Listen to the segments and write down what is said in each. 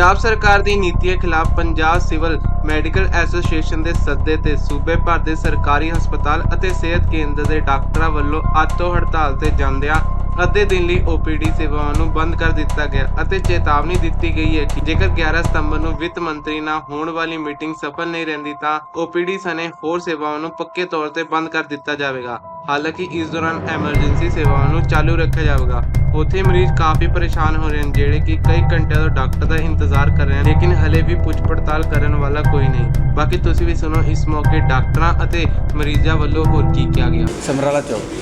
ਪੰਜਾਬ ਸਰਕਾਰ ਦੀ ਨੀਤੀਆਂ ਖਿਲਾਫ ਪੰਜਾਬ ਸਿਵਲ ਮੈਡੀਕਲ ਐਸੋਸੀਏਸ਼ਨ ਦੇ ਸੱਦੇ ਤੇ ਸੂਬੇ ਭਰ ਦੇ ਸਰਕਾਰੀ ਹਸਪਤਾਲ ਅਤੇ ਸਿਹਤ ਕੇਂਦਰ ਦੇ ਡਾਕਟਰਾਂ ਵੱਲੋਂ ਆਤੋ ਹੜਤਾਲ ਤੇ ਜਾਂਦਿਆਂ ਅੱਧੇ ਦਿਨ ਲਈ ਓਪੀਡੀ ਸੇਵਾਵਾਂ ਨੂੰ ਬੰਦ ਕਰ ਦਿੱਤਾ ਗਿਆ ਅਤੇ ਚੇਤਾਵਨੀ ਦਿੱਤੀ ਗਈ ਹੈ ਕਿ ਜੇਕਰ 11 ਸਤੰਬਰ ਨੂੰ ਵਿੱਤ ਮੰਤਰੀ ਨਾਲ ਹੋਣ ਵਾਲੀ ਮੀਟਿੰਗ ਸਫਲ ਨਹੀਂ ਰਹਿੰਦੀ ਤਾਂ ਓਪੀਡੀ ਸਣੇ ਹੋਰ ਸੇਵਾਵਾਂ ਨੂੰ ਪੱਕੇ ਤੌਰ ਤੇ ਬੰਦ ਕਰ ਦਿੱਤਾ ਜਾਵੇਗਾ। ਹਾਲਾਂਕਿ ਇਸ ਦੌਰਾਨ ਐਮਰਜੈਂਸੀ ਸੇਵਾਵਾਂ ਨੂੰ ਚਾਲੂ ਰੱਖਿਆ ਜਾਵੇਗਾ। ਉੱਥੇ ਮਰੀਜ਼ ਕਾਫੀ ਪਰੇਸ਼ਾਨ ਹੋ ਰਹੇ ਹਨ ਜਿਹੜੇ ਕਿ ਕਈ ਘੰਟਿਆਂ ਤੋਂ ਡਾਕਟਰ ਦਾ ਇੰਤਜ਼ਾਰ ਕਰ ਰਹੇ ਹਨ ਲੇਕਿਨ ਹਲੇ ਵੀ ਪੁੱਛ ਪੜਤਾਲ ਕਰਨ ਵਾਲਾ ਕੋਈ ਨਹੀਂ ਬਾਕੀ ਤੁਸੀਂ ਵੀ ਸੁਣੋ ਇਸ ਮੌਕੇ ਡਾਕਟਰਾਂ ਅਤੇ ਮਰੀਜ਼ਾਂ ਵੱਲੋਂ ਹੋਰ ਕੀ ਕਿਹਾ ਗਿਆ समराला चौक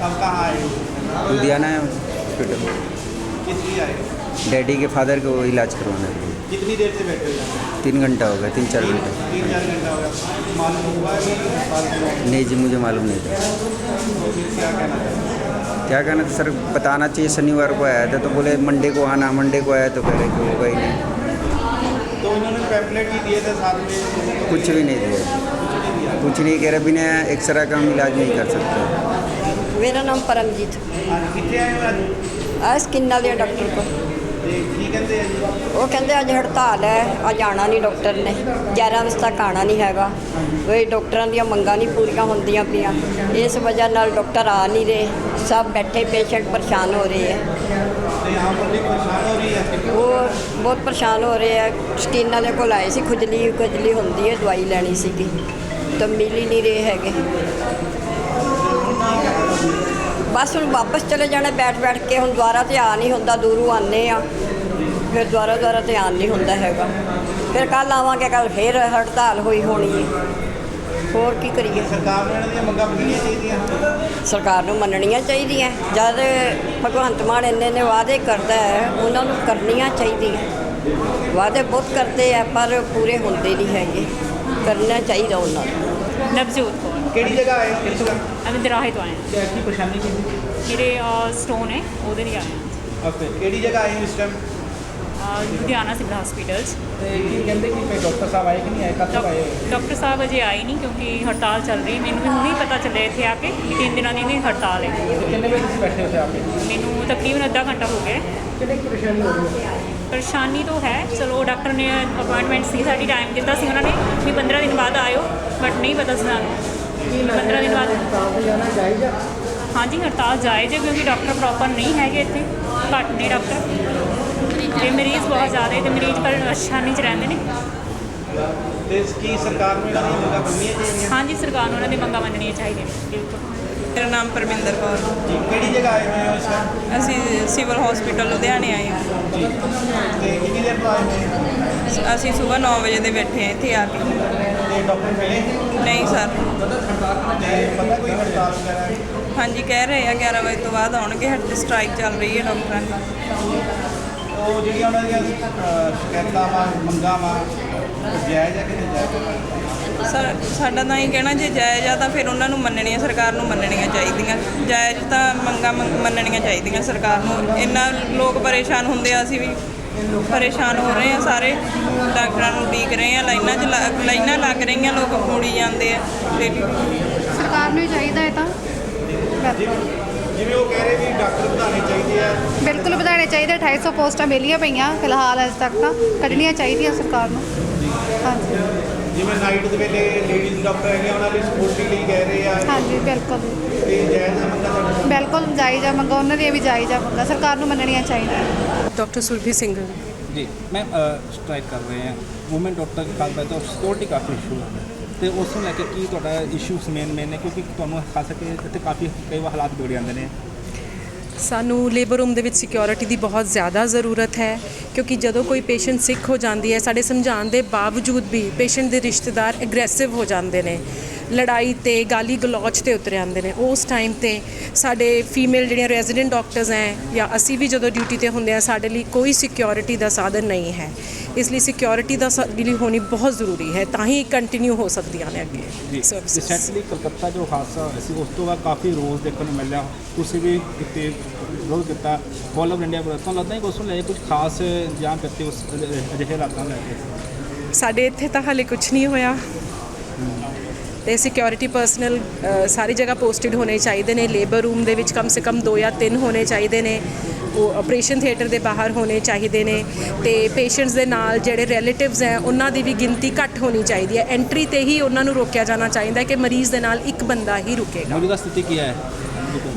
अब कहाँ आए हो लुधियाना हॉस्पिटल किस लिए आए हो डैडी के फादर को इलाज करवाना है कितनी देर से बैठे हो यहाँ पे? तीन घंटा हो गया तीन चार तीन घंटा तीन चार घंटा हो गया मालूम हुआ है कि अस्पताल के लोग नहीं जी मुझे मालूम नहीं था तो फिर क्या कहना चाहते हैं क्या कहना था सर बताना चाहिए शनिवार को आया था तो बोले मंडे को आना मंडे को आया तो कह रहे कि होगा ही नहीं तो उन्होंने पैम्पलेट भी दिए थे साथ में लोगों को कुछ भी नहीं दिया कुछ नहीं दिया कुछ नहीं कह रहे बिना एक्सरे का हम इलाज नहीं कर सकते ਮੇਰਾ ਨਾਮ ਪਰਮਜੀਤ आज कितने आए हो आज ਆ ਸਕਿਨ ਵਾਲੇ ਡਾਕਟਰ ਕੋਲ ते की कहते हैं जी ਉਹ ਕਹਿੰਦੇ ਅੱਜ ਹੜਤਾਲ ਹੈ ਅੱਜ ਆਉਣਾ ਨਹੀਂ ਡਾਕਟਰ ਨੇ 11 ਵਜੇ ਤੱਕ ਆਉਣਾ ਨਹੀਂ ਹੈਗਾ ਵੀ ਡਾਕਟਰਾਂ ਦੀਆਂ ਮੰਗਾਂ ਨਹੀਂ ਪੂਰੀਆਂ ਹੁੰਦੀਆਂ ਪਈਆਂ ਇਸ ਵਜ੍ਹਾ ਨਾਲ ਡਾਕਟਰ ਆ ਨਹੀਂ ਰਹੇ ਸਭ ਬੈਠੇ ਪੇਸ਼ੈਂਟ ਪਰੇਸ਼ਾਨ ਹੋ ਰਹੇ ਹੈ तो यहाँ पर भी परेशान हो रही है ਉਹ ਬਹੁਤ ਪਰੇਸ਼ਾਨ ਹੋ ਰਹੇ ਹੈ ਸਕਿਨ ਵਾਲੇ ਕੋਲ ਆਏ ਸੀ ਖੁਜਲੀ ਖੁਜਲੀ ਹੁੰਦੀ ਹੈ ਦਵਾਈ ਲੈਣੀ ਸੀਗੀ ਤਾਂ ਮਿਲ ਹੀ ਨਹੀਂ ਰਹੇ ਹੈਗੇ ਬਸ ਹੁਣ ਵਾਪਸ ਚਲੇ ਜਾਣਾ ਬੈਠ ਬੈਠ ਕੇ ਹੁਣ ਦੁਬਾਰਾ ਤੇ ਆ ਨਹੀਂ ਹੁੰਦਾ ਦੂਰੋਂ ਆਨੇ ਆ ਫਿਰ ਦੁਬਾਰਾ ਦੁਬਾਰਾ ਤੇ ਆਉਣ ਨਹੀਂ ਹੁੰਦਾ ਹੈਗਾ ਫਿਰ ਕੱਲ ਆਵਾਂਗੇ ਕੱਲ ਫੇਰ ਹੜਤਾਲ ਹੋਈ ਹੋਣੀ ਹੈ ਹੋਰ ਕੀ ਕਰੀਏ? ਸਰਕਾਰ ਨੂੰ ਇਹਨਾਂ ਦੀਆਂ ਮੰਗਾਂ ਮੰਨਣੀਆਂ ਚਾਹੀਦੀਆਂ? ਸਰਕਾਰ ਨੂੰ ਮੰਨਣੀਆਂ ਚਾਹੀਦੀਆਂ। ਜਦ ਭਗਵੰਤ ਮਾਨ ਇੰਨੇ ਨੇ ਵਾਅਦੇ ਕਰਦਾ ਹੈ ਉਹਨਾਂ ਨੂੰ ਕਰਨੀਆਂ ਚਾਹੀਦੀਆਂ। ਵਾਅਦੇ ਬਹੁਤ ਕਰਦੇ ਆ ਪਰ ਪੂਰੇ ਹੁੰਦੇ ਨਹੀਂ ਹੈਗੇ। ਕਰਨਾ ਚਾਹੀਦਾ ਉਹਨਾਂ ਨੂੰ। ਨਵਜੋਤ ਕਿਹੜੀ ਜਗ੍ਹਾ ਆਏ ਕਿਸ ਜਗ੍ਹਾ ਅਮਿੰਦਰ ਰਾਹੇ ਤੋਂ ਆਏ ਕੀ ਪਰੇਸ਼ਾਨੀ ਕੀ ਮੇਰੇ ਸਟੋਨ ਹੈ ਉਹਦੇ ਲਈ ਆਏ ਓਕੇ ਕਿਹੜੀ ਜਗ੍ਹਾ ਆਏ ਇਸ ਟਾਈਮ ਲੁਧਿਆਣਾ ਸਿਵਲ ਹਸਪੀਟਲ 'ਚ। ਤੇ ਕੀ ਕਹਿੰਦੇ ਕਿ ਕੋਈ ਡਾਕਟਰ ਸਾਹਿਬ ਆਏ ਕਿ ਨਹੀਂ ਆਏ? ਕਦ ਤੱਕ ਆਏ? ਹੋਏ? ਡਾਕਟਰ ਸਾਹਿਬ ਅਜੇ ਆਏ ਨਹੀਂ ਕਿਉਂਕਿ ਹੜਤਾਲ ਚੱਲ ਰਹੀ ਮੈਨੂੰ ਵੀ ਹੁਣੇ ਹੀ ਪਤਾ ਚੱਲਿਆ ਇੱਥੇ ਆ ਕੇ ਕਿ ਤਿੰਨ ਦਿਨਾਂ ਦੀ ਇਹਦੀ ਹੜਤਾਲ ਹੈ। ਤੇ ਕਿੰਨੇ ਵਜੇ ਤੁਸੀਂ ਬੈਠੇ ਹੋ ਇੱਥੇ ਆ ਕੇ? ਮੈਨੂੰ ਤਕਰੀਬਨ ਅੱਧਾ ਘੰਟਾ ਹੋ ਗਿਆ ਹੈ। ਕਿੰਨੀ ਕੁ ਪਰੇਸ਼ਾਨੀ ਹੋ ਰਹੀ ਹੈ? ਪਰੇਸ਼ਾਨੀ ਤਾਂ ਹੈ। ਚਲੋ ਡਾਕਟਰ ਨੇ ਅਪਾਇੰਟਮੈਂਟ ਸੀ ਸਾਡੀ ਟਾਈਮ ਦਿੱਤਾ ਸੀ ਉਹਨਾਂ ਨੇ ਵੀ 15 ਦਿਨ ਬਾਅਦ ਆਇਓ ਬਟ ਨਹੀਂ ਪਤਾ ਸੀ ਸਾਨੂੰ। ਵੀ 15 ਦਿਨ ਬਾਅਦ ਤਾਂ ਜਾਣਾ ਆ ਹਾਂਜੀ ਹੜਤਾਲ ਜਾਇਜ਼ ਹੈ ਕਿਉਂਕਿ ਡਾਕਟਰ ਪ੍ਰੋਪਰ ਨਹੀਂ ਹੈਗੇ ਇੱਥੇ ਘੱਟ ਨੇ ਡਾਕਟਰ। ਤੇ ਮਰੀਜ਼ ਬਹੁਤ ਜ਼ਿਆਦਾ ਹੈ ਤੇ ਮਰੀਜ਼ ਪਰੇਸ਼ਾਨੀ 'ਚ ਰਹਿੰਦੇ ਨੇ। ਤੇ ਕੀ ਸਰਕਾਰ ਨੂੰ ਇਹਨਾਂ ਦੀਆਂ ਮੰਗਾਂ ਮੰਨਣੀਆਂ ਚਾਹੀਦੀਆਂ ਹਾਂਜੀ ਸਰਕਾਰ ਨੂੰ ਉਹਨਾਂ ਦੀ ਮੰਗਾਂ ਮੰਨਣੀਆਂ ਚਾਹੀਦੀਆਂ ਨੇ ਬਿਲਕੁਲ। ਮੇਰਾ ਨਾਮ ਪਰਮਿੰਦਰ ਕੌਰ। ਜੀ ਕਿਹੜੀ ਜਗ੍ਹਾ ਆਏ ਹੋਏ ਹੋ ਇਸ ਟਾਈਮ ਅਸੀਂ ਸਿਵਲ ਹਸਪੀਟਲ ਲੁਧਿਆਣੇ ਆਏ ਹਾਂ। ਜੀ ਤੇ ਕਿੰਨੀ ਦੇਰ ਤੋਂ ਆਏ ਹੋ? ਅਸੀਂ ਸਵੇਰ 9 ਵਜੇ ਦੇ ਬੈਠੇ ਹਾਂ ਇੱਥੇ ਆ ਕੇ। ਤੇ ਡਾਕਟਰ ਮਿਲੇ? ਨਹੀਂ ਸਰ। ਪਤਾ ਕੋਈ ਹੜਤਾਲ ਵਗੈਰਾ? ਹੈ? ਹਾਂਜੀ ਕਹਿ ਰਹੇ ਆ 11 ਵਜੇ ਤੋਂ ਬਾਅਦ ਆਉਣਗੇ ਹੱਟ ਸਟ੍ਰਾਈਕ ਚੱਲ ਰਹੀ ਹੈ ਡਾਕਟਰਾਂ ਦੀ ਉਹ ਜਿਹੜੀਆਂ ਉਹਨਾਂ ਦੀਆਂ ਸ਼ਿਕਾਇਤਾਂ ਵਾ ਮੰਗਾਂ ਵਾ ਜਾਇਜ਼ ਹੈ ਕਿ ਨਹੀਂ ਜਾਇਜ਼? ਸਰ ਸਾਡਾ ਤਾਂ ਇਹ ਕਹਿਣਾ ਜੇ ਜਾਇਜ਼ ਆ ਤਾਂ ਫਿਰ ਉਹਨਾਂ ਨੂੰ ਮੰਨਣੀਆਂ ਸਰਕਾਰ ਨੂੰ ਮੰਨਣੀਆਂ ਚਾਹੀਦੀਆਂ। ਜਾਇਜ਼ ਤਾਂ ਮੰਗਾਂ ਮੰਗ- ਮੰਨਣੀਆਂ ਚਾਹੀਦੀਆਂ ਸਰਕਾਰ ਨੂੰ। ਇੰਨਾ ਲੋਕ ਪਰੇਸ਼ਾਨ ਹੁੰਦੇ ਆ ਅਸੀਂ ਵੀ ਪਰੇਸ਼ਾਨ ਹੋ ਰਹੇ ਆ ਸਾਰੇ। ਡਾਕਟਰਾਂ ਨੂੰ ਉਡੀਕ ਰਹੇ ਆ ਲਾਈਨਾਂ 'ਚ ਲਾਈਨਾਂ ਲੱਗ ਰਹੀਆਂ ਲੋਕ ਮੁੜੀ ਜਾਂਦੇ ਆ। ਸਰਕਾਰ ਨੂੰ ਚਾਹੀਦਾ ਹੈ ਤਾਂ। ਜਿਵੇਂ ਉਹ ਕਹਿ ਰਹੇ ਵੀ ਡਾਕਟਰ ਵਧਾਉਣੇ ਚਾਹੀਦੇ ਆ। ਬਿਲਕੁਲ ਵਧਾਉਣੇ ਚਾਹੀਦੇ 250 ਪੋਸਟਾਂ ਮਿਲੀਆਂ ਪਈਆਂ ਫਿਲਹਾਲ ਅਜੇ ਤੱਕ ਤਾਂ। ਕੱਢਣੀਆਂ ਚਾਹੀਦੀਆਂ ਸਰਕਾਰ ਨੂੰ। ਹਾਂਜੀ। ਜਿਵੇਂ ਨਾਈਟ ਦੇ ਵੇਲੇ ਲੇਡੀਜ਼ ਡਾਕਟਰ ਹੈਗੇ ਉਹਨਾਂ ਦੀ ਸਪੋਰਟੀ ਲਈ ਕਹਿ ਰਹੇ ਆ। ਹਾਂਜੀ ਬਿਲਕੁਲ। ਤੇ ਜਾਇਜ਼ ਹੈ ਮੰਗਾਂ ਤੁਹਾਡੀਆਂ ਬਿਲਕੁਲ ਜਾਇਜ਼ ਮੰਗਾ ਉਹਨਾਂ ਦੀਆਂ ਵੀ ਜਾਇਜ਼ ਮੰਗਾ ਸਰਕਾਰ ਨੂੰ ਮੰਨਣੀਆਂ ਚਾਹੀਦੀਆਂ। Doctor Surbhi Singh. Ji ma'am strike ਕਰ ਰਹੇ ਹਾਂ। ਵੂਮਨ ਡਾਕਟਰ ਦੀ ਗੱਲ ਤਾਂ ਸਿਕਿਉਰਿਟੀ ਕਾਫੀ ਇਸ਼ੂ ਹੈ ਤੇ ਉਸ ਨੂੰ ਲੈ ਕੇ ਕੀ ਤੁਹਾਡਾ ਇਸ਼ੂਸ ਮੇਨ ਮੇਨ ਨੇ? ਕਿਉਂਕਿ ਤੁਹਾਨੂੰ ਖਾਸ ਕਰਕੇ ਇੱਥੇ ਕਾਫੀ, ਕਈ ਵਾਰ ਹਾਲਾਤ ਵਿਗੜ ਜਾਂਦੇ ਨੇ। ਸਾਨੂੰ ਲੇਬਰ ਰੂਮ ਦੇ ਵਿੱਚ ਸਿਕਿਉਰਿਟੀ ਦੀ ਬਹੁਤ ਜ਼ਿਆਦਾ ਜ਼ਰੂਰਤ ਹੈ, ਕਿਉਂਕਿ ਜਦੋਂ ਕੋਈ ਪੇਸ਼ੈਂਟ ਸਿੱਖ ਹੋ ਜਾਂਦੀ ਹੈ, ਸਾਡੇ ਸਮਝਾਉਣ ਦੇ ਬਾਵਜੂਦ ਵੀ ਪੇਸ਼ੈਂਟ ਦੇ ਰਿਸ਼ਤੇਦਾਰ ਐਗਰੈਸਿਵ ਹੋ ਜਾਂਦੇ ਨੇ। ਲੜਾਈ ਤੇ ਗਾਲੀ ਗਲੋਚ ਤੇ ਉਤਰ ਆਉਂਦੇ ਨੇ। ਉਸ ਟਾਈਮ ਤੇ ਸਾਡੇ ਫੀਮੇਲ ਜਿਹੜੀਆਂ ਰੈਜ਼ੀਡੈਂਟ ਡਾਕਟਰਸ ਹੈ ਜਾਂ ਅਸੀਂ ਵੀ ਜਦੋਂ ਡਿਊਟੀ ਤੇ ਹੁੰਦੇ ਆ ਸਾਡੇ ਲਈ ਕੋਈ ਸਿਕਿਉਰਿਟੀ ਦਾ ਸਾਧਨ ਨਹੀਂ ਹੈ। ਇਸ ਲਈ ਸਿਕਿਉਰਿਟੀ ਦਾ ਸਾਡੇ ਲਈ ਹੋਣੀ ਬਹੁਤ ਜ਼ਰੂਰੀ ਹੈ ਤਾਂ ਹੀ ਕੰਟੀਨਿਊ ਹੋ ਸਕਦੀਆਂ ਨੇ ਅੱਗੇ। ਰਿਸੈਂਟਲੀ ਕਲਕੱਤਾ ਜੋ ਹਾਦਸਾ ਹੋਇਆ ਸੀ ਉਸ ਤੋਂ ਬਾਅਦ ਕਾਫੀ ਰੋਜ਼ ਦੇਖਣ ਨੂੰ ਮਿਲਿਆ। ਤੁਸੀਂ ਵੀ ਕਿਤੇ ਵਿਰੋਧ ਕੀਤਾ। ਆਲ ਓਵਰ ਇੰਡੀਆ ਪਰ ਤੁਹਾਨੂੰ ਲੱਗਦਾ ਹੈ ਕਿ ਉਸ ਨੂੰ ਲੈ ਕੁਝ ਖਾਸ ਜਾਂ ਕਰਤੇ ਉਸ ਅਜਿਹੇ ਹਾਲਾਤਾਂ ਲੈ ਕੇ? ਸਾਡੇ ਇੱਥੇ ਤਾਂ ਹਾਲੇ ਕੁਝ ਨਹੀਂ ਹੋਇਆ। ਤੇ ਸਿਕਿਉਰਿਟੀ ਪਰਸਨਲ ਸਾਰੀ ਜਗ੍ਹਾ ਪੋਸਟਡ ਹੋਣੇ ਚਾਹੀਦੇ ਨੇ ਲੇਬਰ ਰੂਮ ਦੇ ਵਿੱਚ ਕਮ ਸੇ ਕਮ 2 ਜਾਂ 3 ਹੋਣੇ ਚਾਹੀਦੇ ਨੇ। ਉਹ ਆਪਰੇਸ਼ਨ ਥੀਏਟਰ ਦੇ ਬਾਹਰ ਹੋਣੇ ਚਾਹੀਦੇ ਨੇ ਤੇ ਪੇਸ਼ੈਂਟਸ ਦੇ ਨਾਲ ਜਿਹੜੇ ਰਿਲੇਟਿਵਸ ਹੈ ਉਹਨਾਂ ਦੀ ਵੀ ਗਿਣਤੀ ਘੱਟ ਹੋਣੀ ਚਾਹੀਦੀ ਹੈ। ਐਂਟਰੀ ਤੇ ਹੀ ਉਹਨਾਂ ਨੂੰ ਰੋਕਿਆ ਜਾਣਾ ਚਾਹੀਦਾ ਹੈ ਕਿ ਮਰੀਜ਼ ਦੇ ਨਾਲ ਇੱਕ ਬੰਦਾ ਹੀ ਰੁਕੇਗਾ। ਮੌਜੂਦਾ ਸਥਿਤੀ ਕੀ ਹੈ?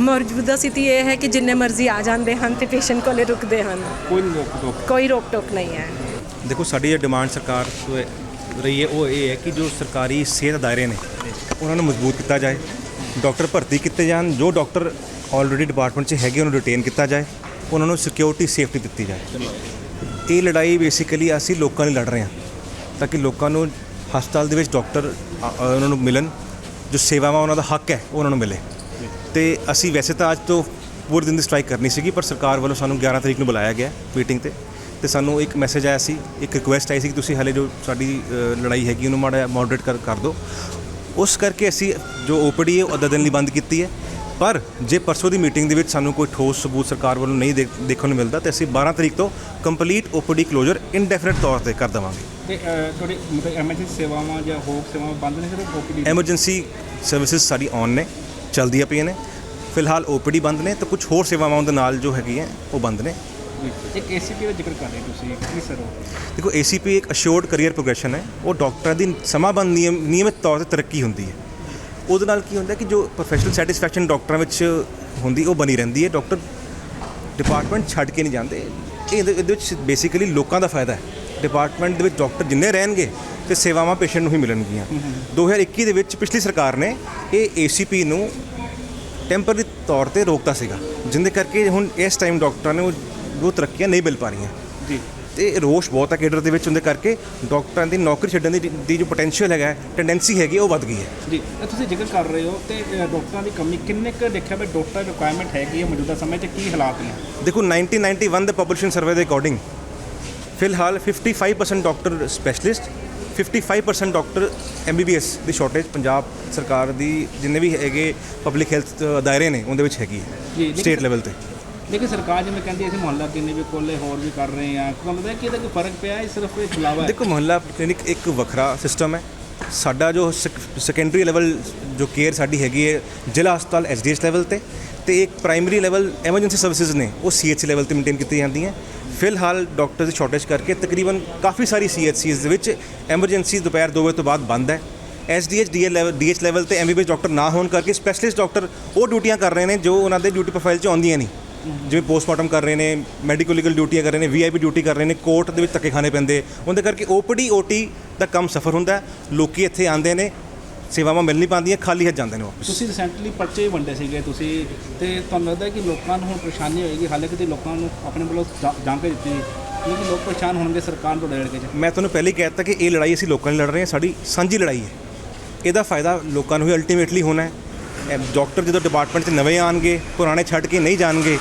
ਮੌਜੂਦਾ ਸਥਿਤੀ ਇਹ ਹੈ ਕਿ ਜਿੰਨੇ ਮਰਜ਼ੀ ਆ ਜਾਂਦੇ ਹਨ ਤੇ ਪੇਸ਼ੈਂਟ ਕੋਲੇ ਰੁਕਦੇ ਹਨ। ਕੋਈ ਰੋਕ ਟੋਕ ਕੋਈ ਰੋਕ ਟੋਕ ਨਹੀਂ ਹੈ। ਦੇਖੋ ਸਾਡੀ ਇਹ ਡਿਮਾਂਡ ਸਰਕਾਰ ਤੋਂ ਰਹੀ ਹੈ ਉਹ ਇਹ ਹੈ ਕਿ ਜੋ ਸਰਕਾਰੀ ਸਿਹਤ ਦਾਇਰੇ ਨੇ ਉਹਨਾਂ ਨੂੰ ਮਜ਼ਬੂਤ ਕੀਤਾ ਜਾਏ। ਡਾਕਟਰ ਭਰਤੀ ਕੀਤੇ ਜਾਣ, ਜੋ ਡਾਕਟਰ ਆਲਰੇਡੀ ਡਿਪਾਰਟਮੈਂਟ 'ਚ ਹੈਗੇ, ਉਹਨੂੰ ਰਿਟੇਨ ਕੀਤਾ ਜਾਏ, ਉਹਨਾਂ ਨੂੰ ਸਿਕਿਉਰਿਟੀ ਸੇਫਟੀ ਦਿੱਤੀ ਜਾਏ। ਇਹ ਲੜਾਈ ਬੇਸਿਕਲੀ ਅਸੀਂ ਲੋਕਾਂ ਲਈ ਲੜ ਰਹੇ ਹਾਂ, ਤਾਂ ਕਿ ਲੋਕਾਂ ਨੂੰ ਹਸਪਤਾਲ ਦੇ ਵਿੱਚ ਡਾਕਟਰ ਉਹਨਾਂ ਨੂੰ ਮਿਲਣ, ਜੋ ਸੇਵਾਵਾਂ ਉਹਨਾਂ ਦਾ ਹੱਕ ਹੈ, ਉਹ ਉਹਨਾਂ ਨੂੰ ਮਿਲੇ। ਤੇ ਅਸੀਂ ਵੈਸੇ ਤਾਂ ਅੱਜ ਤੋਂ ਪੂਰੇ ਦਿਨ ਦੀ ਸਟ੍ਰਾਈਕ ਕਰਨੀ ਸੀਗੀ, ਪਰ ਸਰਕਾਰ ਵੱਲੋਂ ਸਾਨੂੰ 11 ਤਰੀਕ ਨੂੰ ਬੁਲਾਇਆ ਗਿਆ ਮੀਟਿੰਗ ਤੇ। ਤੇ ਸਾਨੂੰ ਇੱਕ ਮੈਸੇਜ ਆਇਆ ਸੀ, ਇੱਕ ਰਿਕੁਐਸਟ ਆਈ ਸੀ ਕਿ ਤੁਸੀਂ ਹਾਲੇ ਜੋ ਸਾਡੀ ਲੜਾਈ ਹੈਗੀ, ਉਹਨੂੰ ਮਾੜਾ ਮੋਡਰੇਟ ਕਰ ਕਰ ਦਿਓ। ਉਸ ਕਰਕੇ ਅਸੀਂ ਜੋ ਓਪੀਡੀ ਹੈ ਉਹ ਅੱਧਾ ਦਿਨ ਲਈ ਬੰਦ ਕੀਤੀ ਹੈ। ਪਰ ਜੇ ਪਰਸੋਂ ਦੀ ਮੀਟਿੰਗ ਦੇ ਵਿੱਚ ਸਾਨੂੰ ਕੋਈ ਠੋਸ ਸਬੂਤ ਸਰਕਾਰ ਵੱਲੋਂ ਨਹੀਂ ਦੇਖ- ਦੇਖਣ ਨੂੰ ਮਿਲਦਾ ਤੇ ਅਸੀਂ 12 ਤਰੀਕ ਤੋਂ ਕੰਪਲੀਟ ਓਪੀਡੀ ਕਲੋਜ਼ਰ ਇਨਡੈਫੀਨਿਟ ਤੌਰ ਤੇ ਕਰ ਦੇਵਾਂਗੇ। ਤੇ ਤੁਹਾਡੇ ਮਤਲਬ ਐਮਰਜੈਂਸੀ ਸੇਵਾਵਾਂ ਜਾਂ ਹੋਰ ਸੇਵਾਵਾਂ ਬੰਦ ਨੇ ਸਿਰਫ ਓਪੀਡੀ? ਐਮਰਜੈਂਸੀ ਸਰਵਿਸਿਜ਼ ਸਾਡੀ ਔਨ ਨੇ ਚਲਦੀਆਂ ਪਈਆਂ ਨੇ। ਫਿਲਹਾਲ ਓਪੀਡੀ ਬੰਦ ਨੇ ਤੇ ਕੁਝ ਹੋਰ ਸੇਵਾਵਾਂ ਦੇ ਨਾਲ ਜੋ ਹੈਗੀਆਂ ਉਹ ਬੰਦ ਨੇ। ਇੱਕ ਏਸੀਪੀ ਦਾ ਜ਼ਿਕਰ ਕਰ ਰਹੇ ਤੁਸੀਂ ਕੀ ਸਰ ਦੇਖੋ ਏਸੀਪੀ ਇੱਕ ਅਸ਼ੋਰਡ ਕੈਰੀਅਰ ਪ੍ਰੋਗਰੈਸ਼ਨ ਹੈ। ਉਹ ਡਾਕਟਰਾਂ ਦੀ ਸਮਾਬੰਧ ਨਿਯਮ ਨਿਯਮਿਤ ਤੌਰ ਤੇ ਤਰੱਕੀ ਹੁੰਦੀ ਹੈ। ਉਹਦੇ ਨਾਲ ਕੀ ਹੁੰਦਾ ਕਿ ਜੋ ਪ੍ਰੋਫੈਸ਼ਨਲ ਸੈਟੀਸਫੈਕਸ਼ਨ ਡਾਕਟਰਾਂ ਵਿੱਚ ਹੁੰਦੀ ਉਹ ਬਣੀ ਰਹਿੰਦੀ ਹੈ। ਡਾਕਟਰ ਡਿਪਾਰਟਮੈਂਟ ਛੱਡ ਕੇ ਨਹੀਂ ਜਾਂਦੇ। ਇਹ ਇਹਦੇ ਇਹਦੇ ਵਿੱਚ ਬੇਸਿਕਲੀ ਲੋਕਾਂ ਦਾ ਫਾਇਦਾ ਹੈ। ਡਿਪਾਰਟਮੈਂਟ ਦੇ ਵਿੱਚ ਡਾਕਟਰ ਜਿੰਨੇ ਰਹਿਣਗੇ ਤੇ ਸੇਵਾਵਾਂ ਪੇਸ਼ੈਂਟ ਨੂੰ ਹੀ ਮਿਲਣਗੀਆਂ। 2021 ਦੇ ਵਿੱਚ ਪਿਛਲੀ ਸਰਕਾਰ ਨੇ ਇਹ ਏਸੀਪੀ ਨੂੰ ਟੈਂਪਰਰੀ ਤੌਰ ਤੇ ਰੋਕਤਾ ਸੀਗਾ। ਜਿੰਦੇ ਕਰਕੇ ਹੁਣ ਇਸ ਟਾਈਮ ਡਾਕਟਰਾਂ ਨੇ ਉਹ ਉਹ ਤਰੱਕੀਆਂ ਨਹੀਂ ਮਿਲ ਪਾ ਰਹੀਆਂ। ਜੀ। ਤੇ ਰੋਸ਼ ਬਹੁਤ ਹੈ ਕੇਡਰ ਦੇ ਵਿੱਚ ਉਹਦੇ ਕਰਕੇ ਡਾਕਟਰਾਂ ਦੀ ਨੌਕਰੀ ਛੱਡਣ ਦੀ ਦੀ ਜੋ ਪੋਟੈਂਸ਼ੀਅਲ ਹੈਗਾ ਟੈਂਡੈਂਸੀ ਹੈਗੀ ਉਹ ਵੱਧ ਗਈ ਹੈ। ਜੀ ਇਹ ਤੁਸੀਂ ਜ਼ਿਕਰ ਕਰ ਰਹੇ ਹੋ ਤੇ ਡਾਕਟਰਾਂ ਦੀ ਕਮੀ ਕਿੰਨੇ ਕੁ ਦੇਖਿਆ ਵੀ ਡਾਕਟਰ ਰਿਕੁਆਇਰਮੈਂਟ ਹੈਗੀ ਹੈ ਮੌਜੂਦਾ ਸਮੇਂ 'ਚ ਕੀ ਹਾਲਾਤ ਨੇ? ਦੇਖੋ 1991 ਦੇ ਪਬਲਿਸ਼ਨ ਸਰਵੇ ਦੇ ਅਕੋਰਡਿੰਗ ਫਿਲਹਾਲ 55% ਡਾਕਟਰ ਸਪੈਸ਼ਲਿਸਟ 55% ਡਾਕਟਰ ਐਮਬੀਬੀਐਸ ਦੀ ਸ਼ਾਰਟੇਜ ਪੰਜਾਬ ਸਰਕਾਰ ਦੀ ਜਿੰਨੇ ਵੀ ਹੈਗੇ ਪਬਲਿਕ ਹੈਲਥ ਦਾਇਰੇ ਨੇ ਉਹਦੇ ਵਿੱਚ ਹੈਗੀ ਹੈ ਸਟੇਟ ਲੈਵਲ ਤੇ। ਲੇਕਿਨ ਸਰਕਾਰ ਜਿਵੇਂ ਕਹਿੰਦੀ ਹੈ, ਅਸੀਂ ਮੁਹੱਲਾ ਕਲੀਨਿਕ ਵੀ ਖੋਲੇ ਹੋਰ ਵੀ ਕਰ ਰਹੇ ਹਾਂ। ਤੁਹਾਨੂੰ ਲੱਗਦਾ ਕਿ ਇਹਦਾ ਕੋਈ ਫ਼ਰਕ ਪਿਆ ਹੈ? ਸਿਰਫ ਇਹ ਬੁਲਾਵਾ ਹੈ। ਦੇਖੋ, ਮੁਹੱਲਾ ਕਲੀਨਿਕ ਇੱਕ ਵੱਖਰਾ ਸਿਸਟਮ ਹੈ। ਸਾਡਾ ਜੋ ਸੈਕੰਡਰੀ ਲੈਵਲ ਜੋ ਕੇਅਰ ਸਾਡੀ ਹੈਗੀ ਹੈ, ਜ਼ਿਲ੍ਹਾ ਹਸਪਤਾਲ ਐਸਡੀਐਸ ਲੈਵਲ ਤੇ ਤੇ ਇੱਕ ਪ੍ਰਾਇਮਰੀ ਲੈਵਲ ਐਮਰਜੈਂਸੀ ਸਰਵਿਸਿਜ਼ ਨੇ, ਉਹ ਸੀਐਚਸੀ ਲੈਵਲ ਤੇ ਮੇਨਟੇਨ ਕੀਤੀ ਜਾਂਦੀਆਂ। ਫਿਲਹਾਲ ਡਾਕਟਰ ਦੀ ਸ਼ਾਰਟੇਜ ਕਰਕੇ ਤਕਰੀਬਨ ਕਾਫੀ ਸਾਰੀ ਸੀਐਚਸੀਜ਼ ਦੇ ਵਿੱਚ ਐਮਰਜੈਂਸੀ ਦੁਪਹਿਰ 2 ਵਜੇ ਤੋਂ ਬਾਅਦ ਬੰਦ ਹੈ। SDH DL level DH level ਤੇ ਐਮਬੀਬੀਐਸ ਡਾਕਟਰ ਨਾ ਹੋਣ ਕਰਕੇ ਸਪੈਸ਼ਲਿਸਟ ਡਾਕਟਰ ਉਹ ਡਿਊਟੀਆਂ ਕਰ ਰਹੇ ਨੇ ਜੋ ਉਹਨਾਂ ਦੇ ਡਿਊਟੀ ਪ੍ਰੋਫਾਈਲ 'ਚ ਆਉਂਦੀਆਂ ਨਹੀਂ। ਜਿਵੇਂ ਪੋਸਟਮਾਰਟਮ ਕਰ ਰਹੇ ਨੇ ਮੈਡੀਕਲ ਲੀਗਲ ਡਿਊਟੀਆਂ ਕਰ ਰਹੇ ਨੇ ਵੀਆਈਪੀ ਡਿਊਟੀ ਕਰ ਰਹੇ ਨੇ ਕੋਰਟ ਦੇ ਵਿੱਚ ਧੱਕੇ ਖਾਣੇ ਪੈਂਦੇ। ਉਹਦੇ ਕਰਕੇ ਓਪੀਡੀ ਓਟੀ ਦਾ ਕੰਮ ਸਫਰ ਹੁੰਦਾ। ਲੋਕੀ ਇੱਥੇ ਆਉਂਦੇ ਨੇ ਸੇਵਾਵਾਂ ਮਿਲ ਨਹੀਂ ਪਾਉਂਦੀਆਂ ਖਾਲੀ ਹੱਥ ਜਾਂਦੇ ਨੇ ਵਾਪਸ। ਤੁਸੀਂ ਰੀਸੈਂਟਲੀ ਪਰਚੇ ਵੰਡੇ ਸੀਗੇ ਤੁਸੀਂ ਤੇ ਤੁਹਾਨੂੰ ਲੱਗਦਾ ਕਿ ਲੋਕਾਂ ਨੂੰ ਹੁਣ ਪਰੇਸ਼ਾਨੀ ਹੋਏਗੀ? ਹਾਲਾਂਕਿ ਤੇ ਲੋਕਾਂ ਨੂੰ ਆਪਣੇ ਵੱਲੋਂ ਜਾਂ- ਜਾਂਚ ਦਿੱਤੀ? ਲੇਕਿਨ ਲੋਕ ਪਰੇਸ਼ਾਨ ਹੋਣਗੇ ਸਰਕਾਰ ਤੁਹਾਡੇ ਲੜਕੇ 'ਚ। ਮੈਂ ਤੁਹਾਨੂੰ ਪਹਿਲੇ ਹੀ ਕਹਿ ਦਿੱਤਾ ਕਿ ਇਹ ਲੜਾਈ ਅਸੀਂ ਲੋਕਾਂ ਲਈ ਲੜ ਰਹੇ ਹਾਂ ਸਾਡੀ ਸਾਂਝੀ ਲੜਾਈ ਹੈ। ਇਹਦਾ ਫਾਇਦਾ ਲੋਕਾਂ ਨੂੰ ਹੀ ਅਲਟੀਮੇਟਲੀ ਹੋਣਾ ਹੈ। ਡਾਕਟਰ ਜਦੋਂ ਡਿਪਾਰਟਮੈਂਟ 'ਚ ਨਵੇਂ ਆਣਗੇ ਪੁਰਾਣੇ ਛੱਡ ਕੇ ਨਹੀਂ ਜਾਣਗੇ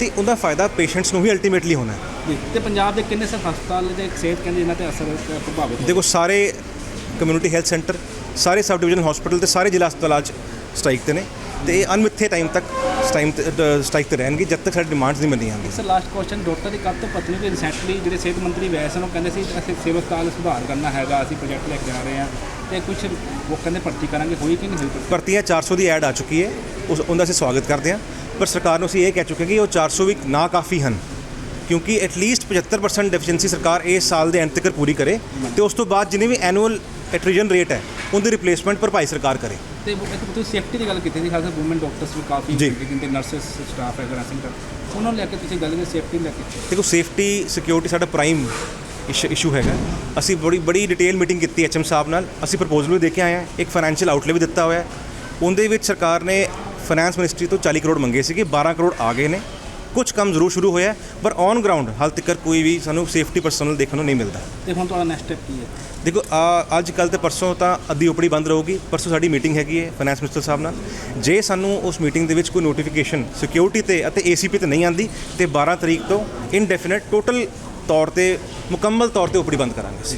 ਤੇ ਉਹਦਾ ਫਾਇਦਾ ਪੇਸ਼ੈਂਟਸ ਨੂੰ ਹੀ ਅਲਟੀਮੇਟਲੀ ਹੋਣਾ ਹੈ। ਤੇ ਪੰਜਾਬ ਦੇ ਕਿੰਨੇ ਸਰ ਹਸਪਤਾਲ ਦੇ ਸਿਹਤ ਕੇਂਦਰ ਇਹਨਾਂ ਤੇ ਅਸਰ ਪ੍ਰਭਾਵਿਤ ਦੇਖੋ ਸਾਰੇ ਕਮਿਊਨਿਟੀ ਹੈਲਥ ਸੈਂਟਰ ਸਾਰੇ ਸਬ ਡਿਵੀਜ਼ਨ ਹਸਪੀਟਲ ਤੇ ਸਾਰੇ ਜ਼ਿਲ੍ਹਾ ਹਸਪਤਾਲਾਂ 'ਚ ਸਟ੍ਰਾਈਕ ਤੇ ਨੇ ਤੇ ਇਹ ਅਨਮਿੱਥੇ ਟਾਈਮ ਤੱਕ ਟਾਈਮ ਸਟ੍ਰਾਈਕ ਤੇ ਰਹਿਣਗੇ ਜਦ ਤੱਕ ਸਾਡੀ ਡਿਮਾਂਡਸ ਨਹੀਂ ਮਿਲਦੀਆਂ ਸਰ ਲਾਸਟ ਕੁਐਸਚਨ ਡਾਕਟਰ ਦੀ ਤੋਂ ਪਤਨੀ ਵੀ ਰੀਸੈਂਟਲੀ ਜਿਹੜੇ ਸਿਹਤ ਮੰਤਰੀ ਵੈ ਸਨ ਉਹ ਕਹਿੰਦੇ ਸੀ ਅਸੀਂ ਸਿਵਲ ਹਸਪਤਾਲ ਸੁਧਾਰ ਕਰਨਾ ਹੈਗਾ ਅਸੀਂ ਪ੍ਰੋਜੈਕਟ ਲੈ ਕੇ ਆ ਰਹੇ ਹਾਂ। ਤੇ ਕੁਝ ਉਹ ਕਹਿੰਦੇ ਭਰਤੀ ਕਰਾਂਗੇ ਹੋਈ ਕਿ ਨਹੀਂ ਹੋਈ ਭਰਤੀ? ਭਰਤੀਆਂ 400 ਦੀ ਐਡ ਆ ਚੁੱਕੀ ਹੈ ਉਸ ਉਹਦਾ ਅਸੀਂ ਸਵਾਗਤ ਕਰਦੇ ਹਾਂ। ਪਰ ਸਰਕਾਰ ਨੂੰ ਅਸੀਂ ਇਹ ਕਹਿ ਚੁੱਕੇ ਕਿ ਉਹ 400 ਵੀ ਨਾ ਕਾਫੀ ਹਨ ਕਿਉਂਕਿ ਐਟਲੀਸਟ 75% ਡੈਫੀਸ਼ੀਐਂਸੀ ਸਰਕਾਰ ਇਸ ਸਾਲ ਦੇ ਅੰਤ ਤੱਕ ਪੂਰੀ ਕਰੇ ਤੇ ਉਸ ਤੋਂ ਬਾਅਦ ਜਿੰਨੇ ਵੀ ਐਨੂਅਲ ਐਟਰੀਜਨ ਰੇਟ ਹੈ ਉਹਦੀ ਰਿਪਲੇਸਮੈਂਟ ਭਰਪਾਈ ਸਰਕਾਰ ਕਰੇ। ਤੇ ਉਹ ਇੱਕ ਤੁਸੀਂ ਸੇਫਟੀ ਦੀ ਗੱਲ ਕੀਤੀ ਸੀ ਖਾਸਾ ਵੂਮਨ ਡਾਕਟਰਸ ਵੀ ਕਾਫੀ ਜੀ। ਜਿੰਦੇ ਨਰਸਸ ਸਟਾਫ ਹੈ ਨਰਸਿੰਗ ਦਾ ਉਹਨਾਂ ਨੂੰ ਲੈ ਕੇ ਤੁਸੀਂ ਗੱਲ ਕੀਤੀ ਸੇਫਟੀ ਲੈ ਕੇ। ਦੇਖੋ ਸੇਫਟੀ ਸਿਕਿਉਰਿਟੀ ਸਾਡਾ ਪ੍ਰਾਈਮ ਇਸ਼ੂ ਹੈਗਾ। ਅਸੀਂ ਬੜੀ ਬੜੀ ਡਿਟੇਲ ਮੀਟਿੰਗ ਕੀਤੀ ਐਚਐਮ ਸਾਹਿਬ ਨਾਲ। ਅਸੀਂ ਪ੍ਰਪੋਜ਼ਲ ਵੀ ਦੇ ਕੇ ਆਏ ਹਾਂ। ਇੱਕ ਫਾਈਨੈਂਸ਼ੀਅਲ ਆਊਟਲੇ ਵੀ ਦਿੱਤਾ ਹੋਇਆ। ਉਹਦੇ ਵਿੱਚ ਸਰਕਾਰ ਨੇ ਫਾਈਨੈਂਸ ਮਿਨਿਸਟਰੀ ਤੋਂ 40 ਕਰੋੜ ਮੰਗੇ ਸੀਗੇ 12 ਕਰੋੜ ਆ ਗਏ ਨੇ। ਕੁਝ ਕੰਮ ਜ਼ਰੂਰ ਸ਼ੁਰੂ ਹੋਇਆ ਪਰ ਔਨ ਗਰਾਊਂਡ ਹਾਲ ਤੱਕ ਕੋਈ ਵੀ ਸਾਨੂੰ ਸੇਫਟੀ ਪਰਸਨਲ ਦੇਖਣ ਨੂੰ ਨਹੀਂ ਮਿਲਦਾ। ਤੇ ਹੁਣ ਤੁਹਾਡਾ ਨੈਕਸਟ ਸਟੈਪ ਕੀ ਹੈ? ਦੇਖੋ ਅੱਜ ਕੱਲ ਤੇ ਪਰਸੋਂ ਤਾਂ ਅੱਧੀ ਓਪੜੀ ਬੰਦ ਰਹੂਗੀ ਪਰਸੋਂ ਸਾਡੀ ਮੀਟਿੰਗ ਹੈਗੀ ਹੈ ਫਾਈਨੈਂਸ ਮਿਨਿਸਟਰ ਸਾਹਿਬ ਨਾਲ। ਜੇ ਸਾਨੂੰ ਉਸ ਮੀਟਿੰਗ ਦੇ ਵਿੱਚ ਕੋਈ ਨੋਟੀਫਿਕੇਸ਼ਨ ਸਿਕਿਉਰਿਟੀ ਤੇ ਅਤੇ ਏਸੀਪੀ ਤੇ ਨਹੀਂ ਆਂਦੀ ਤੇ 12 ਤਰੀਕ ਤੋਂ ਇਨਡੈਫੀਨਿਟ ਟੋਟਲ ਤੌਰ ਤੇ ਮੁਕੰਮਲ ਤੌਰ ਤੇ ਓਪੜੀ ਬੰਦ ਕਰਾਂਗੇ